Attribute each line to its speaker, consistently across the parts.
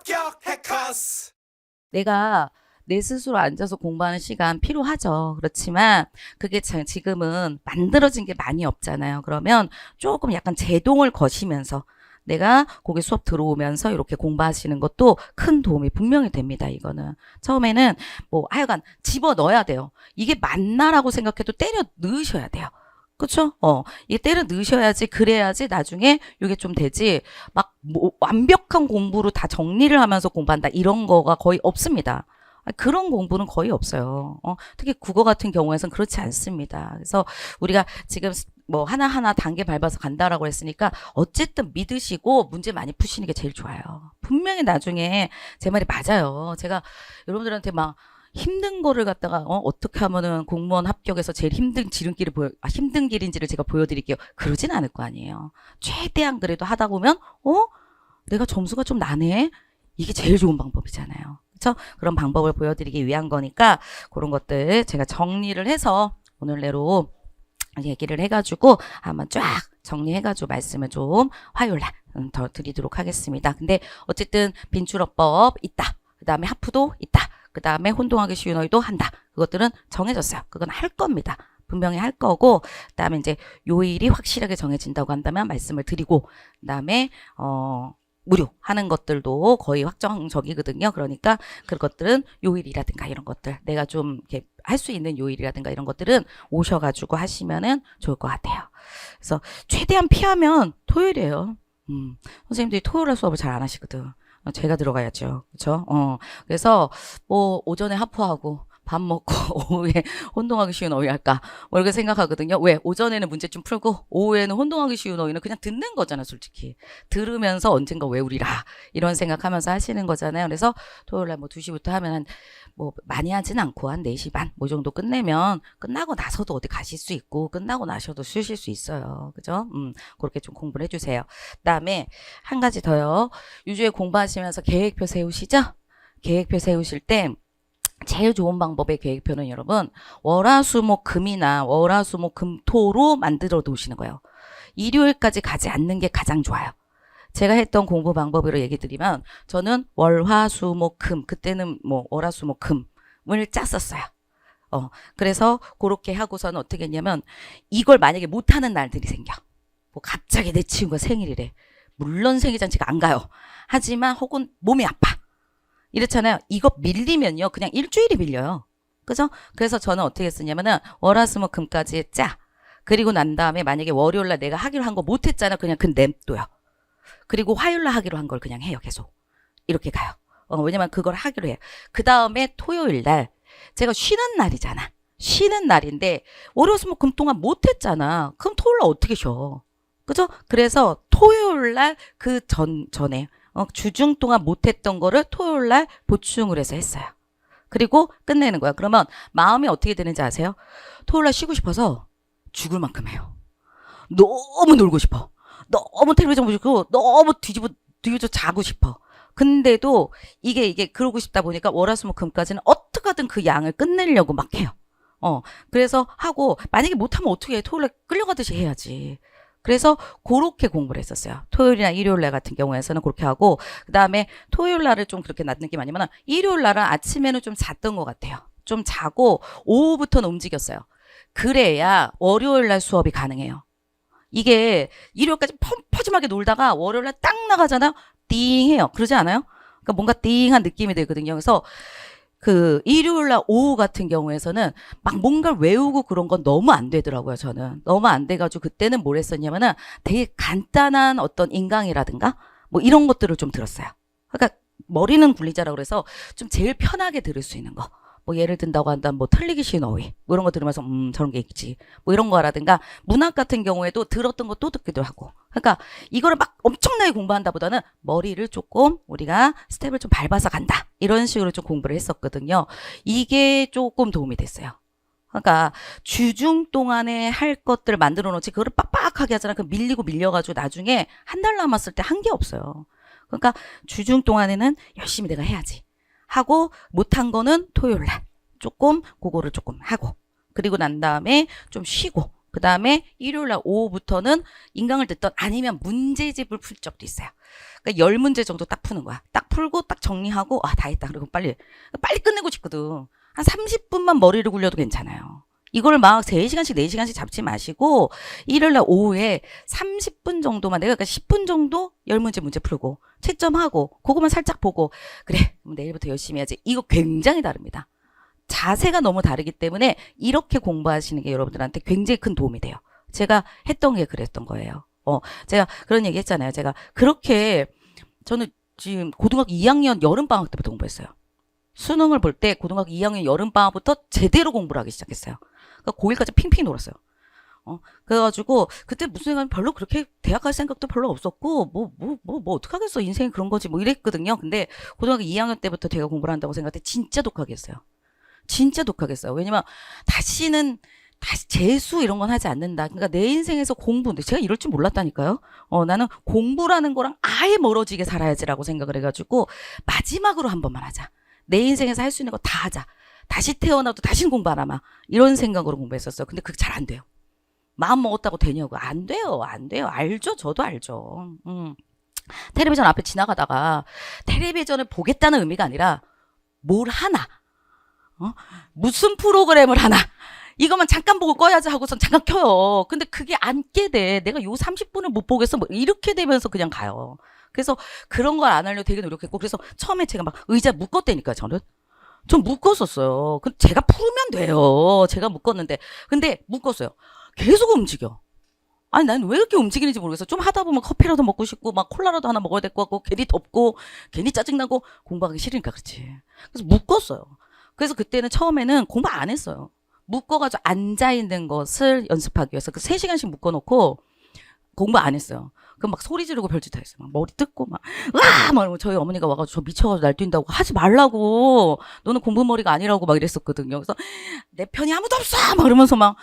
Speaker 1: 합격 해커스
Speaker 2: 내가 내 스스로 앉아서 공부하는 시간 필요하죠. 그렇지만 그게 자- 지금은 만들어진 게 많이 없잖아요. 그러면 조금 약간 제동을 거시면서 내가 거기 수업 들어오면서 이렇게 공부하시는 것도 큰 도움이 분명히 됩니다. 이거는 처음에는 뭐 하여간 집어 넣어야 돼요. 이게 맞나라고 생각해도 때려 넣으셔야 돼요. 그쵸? 어, 이게 때려 넣으셔야지, 그래야지 나중에 이게 좀 되지, 막, 뭐, 완벽한 공부로 다 정리를 하면서 공부한다, 이런 거가 거의 없습니다. 아, 그런 공부는 거의 없어요. 어, 특히 국어 같은 경우에는 그렇지 않습니다. 그래서 우리가 지금 뭐 하나하나 단계 밟아서 간다라고 했으니까 어쨌든 믿으시고 문제 많이 푸시는 게 제일 좋아요. 분명히 나중에 제 말이 맞아요. 제가 여러분들한테 막 힘든 거를 갖다가 어, 어떻게 하면은 공무원 합격에서 제일 힘든 지름길을 보여 아, 힘든 길인지를 제가 보여드릴게요. 그러진 않을 거 아니에요. 최대한 그래도 하다 보면 어 내가 점수가 좀 나네. 이게 제일 좋은 방법이잖아요. 그렇죠? 그런 방법을 보여드리기 위한 거니까 그런 것들 제가 정리를 해서 오늘 내로 얘기를 해가지고 한번 쫙 정리해가지고 말씀을 좀 화요일날 음, 더 드리도록 하겠습니다. 근데 어쨌든 빈출어법 있다. 그 다음에 하프도 있다. 그 다음에 혼동하기 쉬운 어휘도 한다. 그것들은 정해졌어요. 그건 할 겁니다. 분명히 할 거고, 그 다음에 이제 요일이 확실하게 정해진다고 한다면 말씀을 드리고, 그 다음에, 어, 무료 하는 것들도 거의 확정적이거든요. 그러니까 그것들은 요일이라든가 이런 것들, 내가 좀 이렇게 할 수 있는 요일이라든가 이런 것들은 오셔가지고 하시면은 좋을 것 같아요. 그래서 최대한 피하면 토요일이에요. 음, 선생님들이 토요일에 수업을 잘 안 하시거든. 어, 제가 들어가야죠. 그렇죠? 어. 그래서 뭐 오전에 하프하고 밥 먹고 오후에 혼동하기 쉬운 어휘 할까? 뭐 이렇게 생각하거든요. 왜? 오전에는 문제 좀 풀고 오후에는 혼동하기 쉬운 어휘는 그냥 듣는 거잖아, 솔직히. 들으면서 언젠가 외우리라. 이런 생각하면서 하시는 거잖아요. 그래서 토요일 날 뭐 2시부터 하면 한 뭐 많이 하진 않고 한 4시 반 뭐 정도 끝내면 끝나고 나서도 어디 가실 수 있고 끝나고 나셔도 쉬실 수 있어요. 그죠? 음, 그렇게 좀 공부를 해 주세요. 그 다음에 한 가지 더요. 유주에 공부하시면서 계획표 세우시죠? 계획표 세우실 때 제일 좋은 방법의 계획표는 여러분 월화수목금이나 월화수목금토로 만들어 놓으시는 거예요. 일요일까지 가지 않는 게 가장 좋아요. 제가 했던 공부 방법으로 얘기 드리면 저는 월화수목금 그때는 뭐 월화수목금을 짰었어요. 어 그래서 그렇게 하고서는 어떻게 했냐면 이걸 만약에 못하는 날들이 생겨. 뭐 갑자기 내 친구가 생일이래. 물론 생일 잔치가 안 가요. 하지만 혹은 몸이 아파. 이렇잖아요. 이거 밀리면요. 그냥 일주일이 밀려요. 그죠? 그래서 저는 어떻게 했었냐면은 월화수목금까지 짜. 그리고 난 다음에 만약에 월요일날 내가 하기로 한 거 못했잖아. 그냥 그 냅둬요. 그리고 화요일날 하기로 한 걸 그냥 해요. 계속. 이렇게 가요. 어, 왜냐면 그걸 하기로 해요. 그 다음에 토요일날 제가 쉬는 날이잖아. 쉬는 날인데 월요수목금 동안 못했잖아. 그럼 토요일날 어떻게 쉬어? 그죠? 그래서 토요일 날 그 전 전에 어, 주중 동안 못했던 거를 토요일 날 보충을 해서 했어요. 그리고 끝내는 거야. 그러면 마음이 어떻게 되는지 아세요? 토요일 날 쉬고 싶어서 죽을 만큼 해요. 너무 놀고 싶어. 너무 텔레비전 보고 너무 뒤집어 뒤집어 자고 싶어. 근데도 이게 이게 그러고 싶다 보니까 월화수목 금까지는 어떻게든 그 양을 끝내려고 막 해요. 어 그래서 하고 만약에 못하면 어떻게 해? 토요일에 끌려가듯이 해야지. 그래서 그렇게 공부를 했었어요. 토요일이나 일요일 날 같은 경우에서는 그렇게 하고 그 다음에 토요일 날을 좀 그렇게 낮 느낌 아니면 일요일 날은 아침에는 좀 잤던 것 같아요. 좀 자고 오후부터는 움직였어요. 그래야 월요일 날 수업이 가능해요. 이게 일요일까지 펑퍼짐하게 놀다가 월요일 날 딱 나가잖아요. 띵해요. 그러지 않아요? 그러니까 뭔가 띵한 느낌이 들거든요. 그래서 그 일요일 날 오후 같은 경우에서는 막 뭔가를 외우고 그런 건 너무 안 되더라고요, 저는. 너무 안 돼가지고 그때는 뭘 했었냐면은 되게 간단한 어떤 인강이라든가 뭐 이런 것들을 좀 들었어요. 그러니까 머리는 굴리자라고 그래서 좀 제일 편하게 들을 수 있는 거. 뭐 예를 든다고 한다면 뭐 틀리기 쉬운 어휘 뭐 이런 거 들으면서 음 저런 게 있지. 뭐 이런 거라든가 문학 같은 경우에도 들었던 거 또 듣기도 하고. 그러니까 이거를 막 엄청나게 공부한다보다는 머리를 조금 우리가 스텝을 좀 밟아서 간다. 이런 식으로 좀 공부를 했었거든요. 이게 조금 도움이 됐어요. 그러니까 주중 동안에 할 것들을 만들어 놓지 그거를 빡빡하게 하잖아. 그 밀리고 밀려가지고 나중에 한 달 남았을 때 한 게 없어요. 그러니까 주중 동안에는 열심히 내가 해야지 하고 못한 거는 토요일 날 조금 그거를 조금 하고 그리고 난 다음에 좀 쉬고 그 다음에 일요일 날 오후부터는 인강을 듣던 아니면 문제집을 풀 적도 있어요. 그러니까 열 문제 정도 딱 푸는 거야. 딱 풀고 딱 정리하고 아 다 했다. 그리고 빨리 빨리 끝내고 싶거든. 한 30분만 머리를 굴려도 괜찮아요. 이걸 막 3시간씩 4시간씩 잡지 마시고 일요일 날 오후에 30분 정도만 내가 그러니까 10분 정도 열 문제 문제 풀고 채점하고 그거만 살짝 보고 그래 내일부터 열심히 해야지. 이거 굉장히 다릅니다. 자세가 너무 다르기 때문에 이렇게 공부하시는 게 여러분들한테 굉장히 큰 도움이 돼요. 제가 했던 게 그랬던 거예요. 어, 제가 그런 얘기 했잖아요. 제가 그렇게 저는 지금 고등학교 2학년 여름방학 때부터 공부했어요. 수능을 볼 때 고등학교 2학년 여름방학부터 제대로 공부를 하기 시작했어요. 그러니까 고1까지 핑핑 놀았어요. 어, 그래가지고 그때 무슨 생각 별로 그렇게 대학 갈 생각도 별로 없었고 뭐 뭐 뭐 뭐 어떡하겠어 인생이 그런 거지 뭐 이랬거든요. 근데 고등학교 2학년 때부터 제가 공부를 한다고 생각할 때 진짜 독하게 했어요. 진짜 독하게 했어요. 왜냐면 다시는 다시 재수 이런 건 하지 않는다. 그러니까 내 인생에서 공부, 근데 제가 이럴 줄 몰랐다니까요. 어, 나는 공부라는 거랑 아예 멀어지게 살아야지라고 생각을 해가지고 마지막으로 한 번만 하자. 내 인생에서 할 수 있는 거 다 하자. 다시 태어나도 다시는 공부 안 하마. 이런 생각으로 공부했었어요. 근데 그게 잘 안 돼요. 마음 먹었다고 되냐고. 안 돼요. 안 돼요. 알죠. 저도 알죠. 음. 텔레비전 앞에 지나가다가 텔레비전을 보겠다는 의미가 아니라 뭘 하나. 어? 무슨 프로그램을 하나. 이것만 잠깐 보고 꺼야지 하고선 잠깐 켜요. 근데 그게 안 깨 돼. 내가 요 30분을 못 보겠어. 뭐 이렇게 되면서 그냥 가요. 그래서 그런 걸 안 하려고 되게 노력했고 그래서 처음에 제가 막 의자 묶었다니까 저는. 전 묶었었어요. 그 제가 풀면 돼요. 제가 묶었는데. 근데 묶었어요. 계속 움직여. 아니 난 왜 이렇게 움직이는지 모르겠어. 좀 하다 보면 커피라도 먹고 싶고 막 콜라라도 하나 먹어야 될 것 같고 괜히 덥고 괜히 짜증나고 공부하기 싫으니까 그렇지. 그래서 묶었어요. 그래서 그때는 처음에는 공부 안 했어요. 묶어가지고 앉아 있는 것을 연습하기 위해서 그 3시간씩 묶어놓고 공부 안 했어요. 그럼 막 소리 지르고 별짓 다 했어요. 막 머리 뜯고 막, 으아! 막 이러고 저희 어머니가 와가지고 저 미쳐가지고 날뛴다고 하지 말라고. 너는 공부머리가 아니라고 막 이랬었거든요. 그래서 내 편이 아무도 없어! 막 이러면서 막,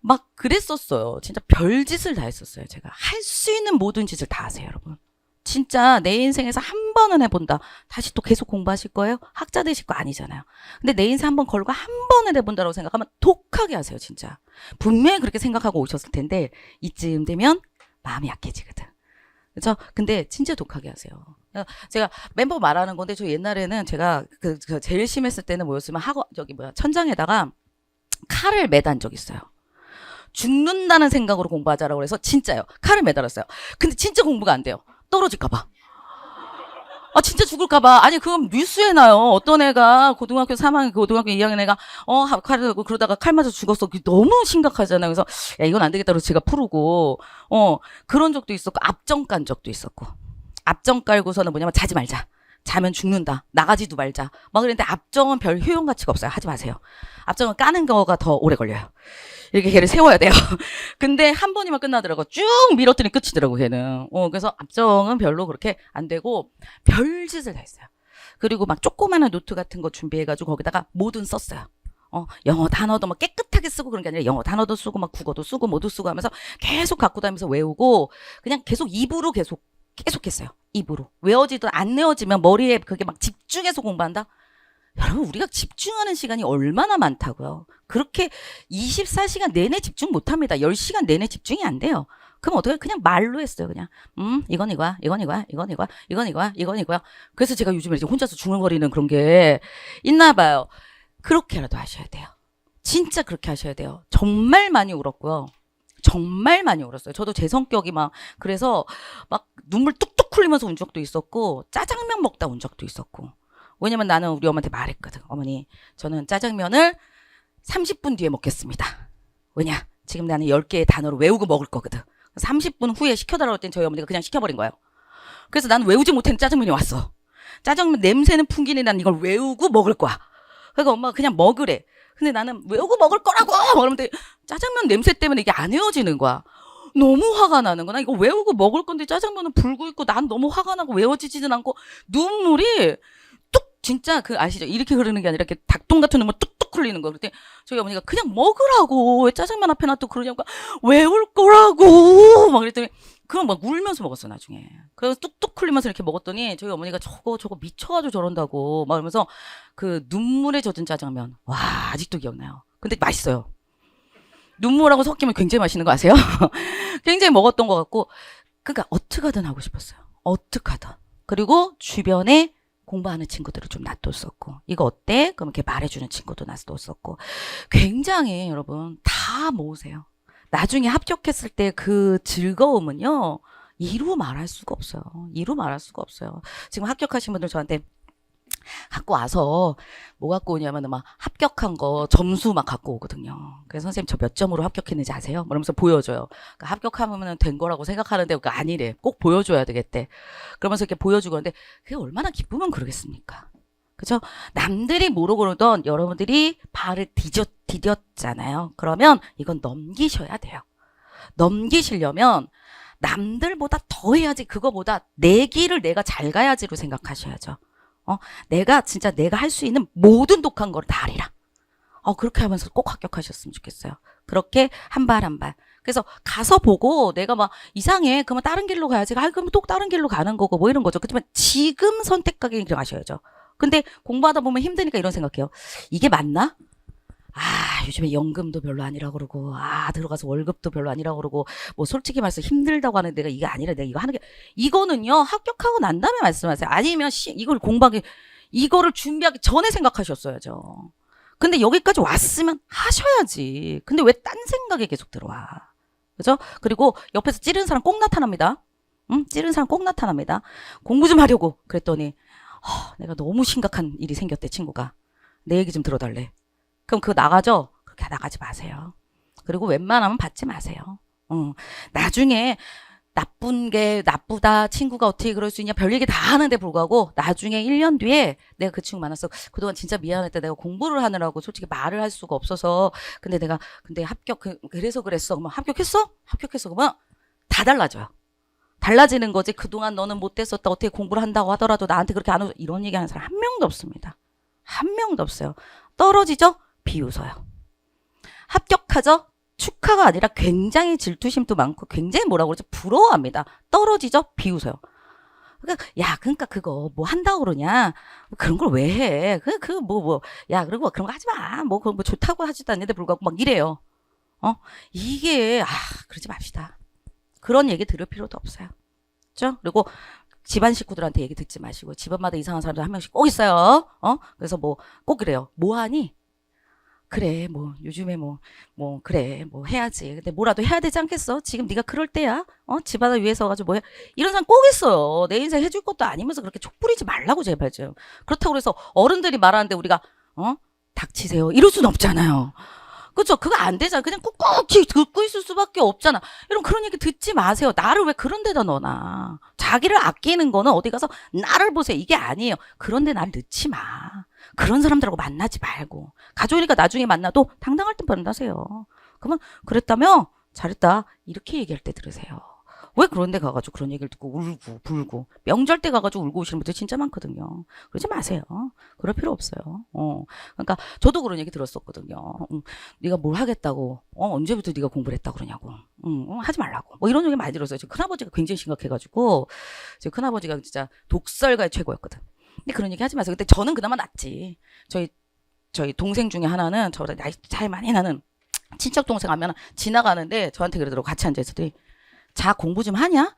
Speaker 2: 막 그랬었어요. 진짜 별짓을 다 했었어요. 제가. 할 수 있는 모든 짓을 다 하세요, 여러분. 진짜 내 인생에서 한 번은 해본다. 다시 또 계속 공부하실 거예요? 학자 되실 거 아니잖아요. 근데 내 인생 한 번 걸고 한 번은 해본다고 생각하면 독하게 하세요, 진짜. 분명히 그렇게 생각하고 오셨을 텐데, 이쯤 되면 마음이 약해지거든. 그렇죠? 근데 진짜 독하게 하세요. 어, 제가 멤버 말하는 건데, 저 옛날에는 제가 그, 그 제일 심했을 때는 뭐였으면 학원, 저기 뭐야, 천장에다가 칼을 매단 적 있어요. 죽는다는 생각으로 공부하자라고 해서 진짜요. 칼을 매달았어요. 근데 진짜 공부가 안 돼요. 떨어질까 봐. 아, 진짜 죽을까봐. 아니, 그건 뉴스에 나요. 어떤 애가 고등학교 3학년, 고등학교 2학년 애가, 어, 들고 그러다가 칼 맞아 죽었어. 그게 너무 심각하잖아요. 그래서, 야, 이건 안 되겠다. 그래서 제가 풀고, 어, 그런 적도 있었고, 앞정 깐 적도 있었고. 앞정 깔고서는 뭐냐면, 자지 말자. 자면 죽는다. 나가지도 말자. 막 그랬는데, 앞정은 별 효용 가치가 없어요. 하지 마세요. 앞정은 까는 거가 더 오래 걸려요. 이렇게 걔를 세워야 돼요. 근데 한 번이면 끝나더라고. 쭉 밀었더니 끝이더라고, 걔는. 어, 그래서 앞정은 별로 그렇게 안 되고, 별짓을 다 했어요. 그리고 막 조그마한 노트 같은 거 준비해가지고 거기다가 뭐든 썼어요. 어, 영어 단어도 막 깨끗하게 쓰고 그런 게 아니라 영어 단어도 쓰고 막 국어도 쓰고 뭐도 쓰고 하면서 계속 갖고 다니면서 외우고 그냥 계속 입으로 계속 계속 했어요. 입으로. 외워지도 안 외워지면 머리에 그게 막 집중해서 공부한다? 여러분, 우리가 집중하는 시간이 얼마나 많다고요. 그렇게 24시간 내내 집중 못 합니다. 10시간 내내 집중이 안 돼요. 그럼 어떻게 그냥 말로 했어요. 그냥 음 이건 이거야, 이건 이거야, 이건 이거야, 이건 이거야, 이건 이거야. 그래서 제가 요즘에 이제 혼자서 중얼거리는 그런 게 있나 봐요. 그렇게라도 하셔야 돼요. 진짜 그렇게 하셔야 돼요. 정말 많이 울었고요. 정말 많이 울었어요. 저도 제 성격이 막 그래서 막 눈물 뚝뚝 흘리면서 운 적도 있었고 짜장면 먹다 운 적도 있었고 왜냐면 나는 우리 엄마한테 말했거든. 어머니, 저는 짜장면을 30분 뒤에 먹겠습니다. 왜냐? 지금 나는 10개의 단어를 외우고 먹을 거거든. 30분 후에 시켜달라고 했더니 저희 어머니가 그냥 시켜버린 거예요. 그래서 나는 외우지 못한 짜장면이 왔어. 짜장면 냄새는 풍기니 난 이걸 외우고 먹을 거야. 그러니까 엄마가 그냥 먹으래. 근데 나는 외우고 먹을 거라고! 그러는데 짜장면 냄새 때문에 이게 안 외워지는 거야. 너무 화가 나는 거야. 나 이거 외우고 먹을 건데 짜장면은 불고 있고 난 너무 화가 나고 외워지지는 않고 눈물이 뚝 진짜 그 아시죠? 이렇게 흐르는 게 아니라 이렇게 닭똥 같은 눈물 뚝뚝 흘리는 거. 그때 저희 어머니가 그냥 먹으라고 왜 짜장면 앞에 놔두고 그러냐고 외울 거라고 막 그랬더니 그럼 막 울면서 먹었어 나중에. 그래서 뚝뚝 흘리면서 이렇게 먹었더니 저희 어머니가 저거 저거 미쳐가지고 저런다고 막 이러면서 그 눈물에 젖은 짜장면 와 아직도 기억나요. 근데 맛있어요. 눈물하고 섞이면 굉장히 맛있는 거 아세요? 굉장히 먹었던 것 같고, 그러니까 어떻게든 하고 싶었어요. 어떻게든. 그리고 주변에 공부하는 친구들을 좀 놔뒀었고, 이거 어때? 그럼 이렇게 말해주는 친구도 놔뒀었고, 굉장히 여러분 다 모으세요. 나중에 합격했을 때 그 즐거움은요, 이루 말할 수가 없어요. 이루 말할 수가 없어요. 지금 합격하신 분들 저한테 갖고 와서 뭐 갖고 오냐면 막 합격한 거 점수 막 갖고 오거든요. 그래서 선생님 저 몇 점으로 합격했는지 아세요? 뭐 이러면서 보여줘요. 그러니까 합격하면 된 거라고 생각하는데 그거 아니래. 꼭 보여줘야 되겠대. 그러면서 이렇게 보여주고 하는데 그게 얼마나 기쁘면 그러겠습니까? 그죠? 남들이 모르고 그러던 여러분들이 발을 디뎠, 디뎠잖아요. 그러면 이건 넘기셔야 돼요. 넘기시려면 남들보다 더 해야지 그거보다 내 길을 내가 잘 가야지로 생각하셔야죠. 어, 내가 진짜 내가 할 수 있는 모든 독한 걸 다 하리라. 어, 그렇게 하면서 꼭 합격하셨으면 좋겠어요. 그렇게 한 발 한 발. 그래서 가서 보고 내가 막 이상해. 그러면 다른 길로 가야지. 아, 그러면 또 다른 길로 가는 거고 뭐 이런 거죠. 그렇지만 지금 선택하기 하셔야죠. 근데 공부하다 보면 힘드니까 이런 생각해요. 이게 맞나? 아, 요즘에 연금도 별로 아니라 그러고, 아, 들어가서 월급도 별로 아니라 그러고, 뭐 솔직히 말해서 힘들다고 하는 데가 이게 아니라 내가 이거 하는 게, 이거는요, 합격하고 난 다음에 말씀하세요. 아니면 시, 이걸 공부하기, 이거를 준비하기 전에 생각하셨어야죠. 근데 여기까지 왔으면 하셔야지. 근데 왜 딴 생각에 계속 들어와? 그죠? 그리고 옆에서 찌르는 사람 꼭 나타납니다. 응? 찌르는 사람 꼭 나타납니다. 공부 좀 하려고. 그랬더니, 허, 내가 너무 심각한 일이 생겼대, 친구가. 내 얘기 좀 들어달래. 그럼 그거 나가죠? 그렇게 나가지 마세요. 그리고 웬만하면 받지 마세요. 어. 나중에 나쁜 게 나쁘다 친구가 어떻게 그럴 수 있냐 별 얘기 다 하는데 불구하고 나중에 1년 뒤에 내가 그 친구 만났어 그동안 진짜 미안했다 내가 공부를 하느라고 솔직히 말을 할 수가 없어서 근데 내가 근데 합격 그- 그래서 그랬어 그러면 합격했어 합격했어 그러면 다 달라져요 달라지는 거지 그동안 너는 못됐었다 어떻게 공부를 한다고 하더라도 나한테 그렇게 안 오죠 이런 얘기하는 사람 한 명도 없습니다 한 명도 없어요 떨어지죠 비웃어요. 합격하죠? 축하가 아니라 굉장히 질투심도 많고 굉장히 뭐라고 그러죠? 부러워합니다. 떨어지죠? 비웃어요. 그러니까 야, 그러니까 그거 뭐 한다고 그러냐? 그런 걸 왜 해? 그 그 뭐 뭐 야, 그리고 그런 거 하지 마. 뭐 그런 뭐 좋다고 하지도 않는데 불구하고 막 이래요. 어? 이게 아, 그러지 맙시다. 그런 얘기 들을 필요도 없어요. 그죠? 그리고 집안 식구들한테 얘기 듣지 마시고 집안마다 이상한 사람들 한 명씩 꼭 있어요. 어? 그래서 뭐 꼭 그래요. 뭐 하니? 그래 뭐 요즘에 뭐뭐 그래 뭐 해야지 근데 뭐라도 해야 되지 않겠어 지금 네가 그럴 때야 어 집안을 위해서 가지고 뭐해 이런 사람 꼭 있어요 내 인생 해줄 것도 아니면서 그렇게 촉부리지 말라고 제발 좀 그렇다고 그래서 어른들이 말하는데 우리가 어 닥치세요 이럴 순 없잖아요 그죠 그거 안 되잖아. 그냥 꿋꿋이 듣고 있을 수밖에 없잖아. 이런 그런 얘기 듣지 마세요. 나를 왜 그런 데다 넣어놔? 자기를 아끼는 거는 어디 가서 나를 보세요. 이게 아니에요. 그런데 날 넣지 마. 그런 사람들하고 만나지 말고. 가족이니까 나중에 만나도 당당할 때 만나세요. 그러면 그랬다며 잘했다. 이렇게 얘기할 때 들으세요. 왜 그런 데 가가지고 그런 얘기를 듣고 울고 불고 명절 때 가가지고 울고 오시는 분들 진짜 많거든요. 그러지 마세요. 그럴 필요 없어요. 어. 그러니까 저도 그런 얘기 들었었거든요. 응, 네가 뭘 하겠다고 어, 언제부터 네가 공부를 했다 그러냐고 응, 응, 하지 말라고 뭐 이런 얘기 많이 들었어요. 지금 큰아버지가 굉장히 심각해가지고 지금 큰아버지가 진짜 독설가의 최고였거든. 근데 그런 얘기 하지 마세요. 근데 저는 그나마 낫지. 저희 저희 동생 중에 하나는 저보다 나이 차이 많이 나는 친척 동생 하면 지나가는데 저한테 그러더라고 같이 앉아 있었더니 자 공부 좀 하냐?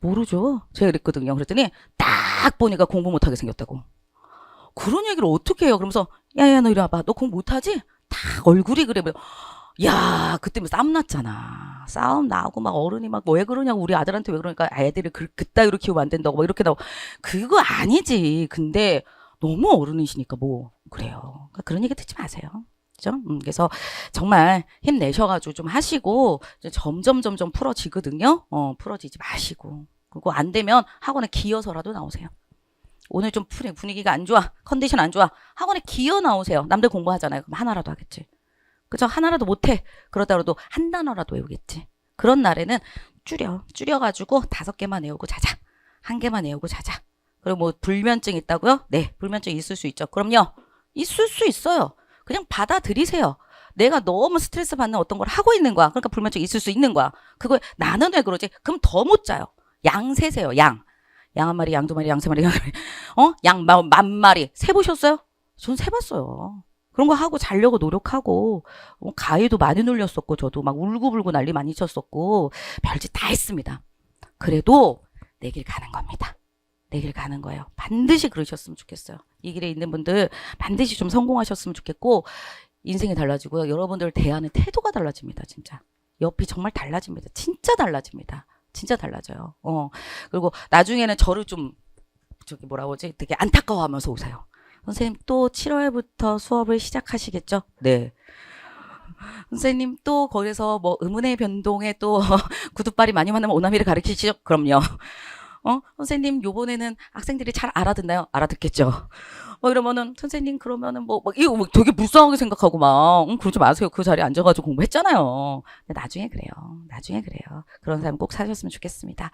Speaker 2: 모르죠. 제가 그랬거든요. 그랬더니 딱 보니까 공부 못하게 생겼다고. 그런 얘기를 어떻게 해요? 그러면서 야야 너 이리 와봐. 너 공부 못하지? 딱 얼굴이 그래. 야 그때 뭐 싸움 났잖아. 싸움 나고 막 어른이 막 왜 그러냐고 우리 아들한테 왜 그러니까 애들을 그, 그따위로 키우면 안 된다고 막 이렇게 나고 그거 아니지. 근데 너무 어른이시니까 뭐 그래요. 그러니까 그런 얘기 듣지 마세요. 그죠? 음, 그래서 정말 힘내셔가지고 좀 하시고 점점 점점 풀어지거든요. 어, 풀어지지 마시고 그리고 안 되면 학원에 기어서라도 나오세요. 오늘 좀 분위- 분위기가 안 좋아, 컨디션 안 좋아. 학원에 기어 나오세요. 남들 공부하잖아요. 그럼 하나라도 하겠지. 그죠? 하나라도 못해. 그러다가도 한 단어라도 외우겠지. 그런 날에는 줄여, 줄여가지고 다섯 개만 외우고 자자. 한 개만 외우고 자자. 그리고 뭐 불면증 있다고요? 네, 불면증 있을 수 있죠. 그럼요, 있을 수 있어요. 그냥 받아들이세요. 내가 너무 스트레스 받는 어떤 걸 하고 있는 거야. 그러니까 불면증 있을 수 있는 거야. 그거 나는 왜 그러지? 그럼 더 못 자요. 양 세세요. 양. 양 한 마리, 양 두 마리, 양 세 마리, 양 세 마리. 어? 양만 마리. 세 보셨어요? 전 세봤어요. 그런 거 하고 자려고 노력하고 어, 가위도 많이 눌렸었고 저도 막 울고불고 난리 많이 쳤었고 별짓 다 했습니다. 그래도 내길 가는 겁니다. 내길 가는 거예요. 반드시 그러셨으면 좋겠어요. 이 길에 있는 분들 반드시 좀 성공하셨으면 좋겠고 인생이 달라지고요. 여러분들 대하는 태도가 달라집니다. 진짜. 옆이 정말 달라집니다. 진짜 달라집니다. 진짜 달라져요. 어. 그리고 나중에는 저를 좀 저기 뭐라고 하지? 되게 안타까워하면서 오세요. 선생님 또 7월부터 수업을 시작하시겠죠? 네. 선생님 또 거기서 뭐 의문의 변동에 또 구두발이 많이 만나면 오나미를 가르치시죠? 그럼요. 어? 선생님 요번에는 학생들이 잘 알아듣나요? 알아듣겠죠. 뭐 이러면은 선생님 그러면은 뭐, 막 이거 뭐 되게 불쌍하게 생각하고 막 응, 그러지 마세요. 그 자리에 앉아가지고 공부했잖아요. 나중에 그래요. 나중에 그래요. 그런 사람 꼭 사셨으면 좋겠습니다.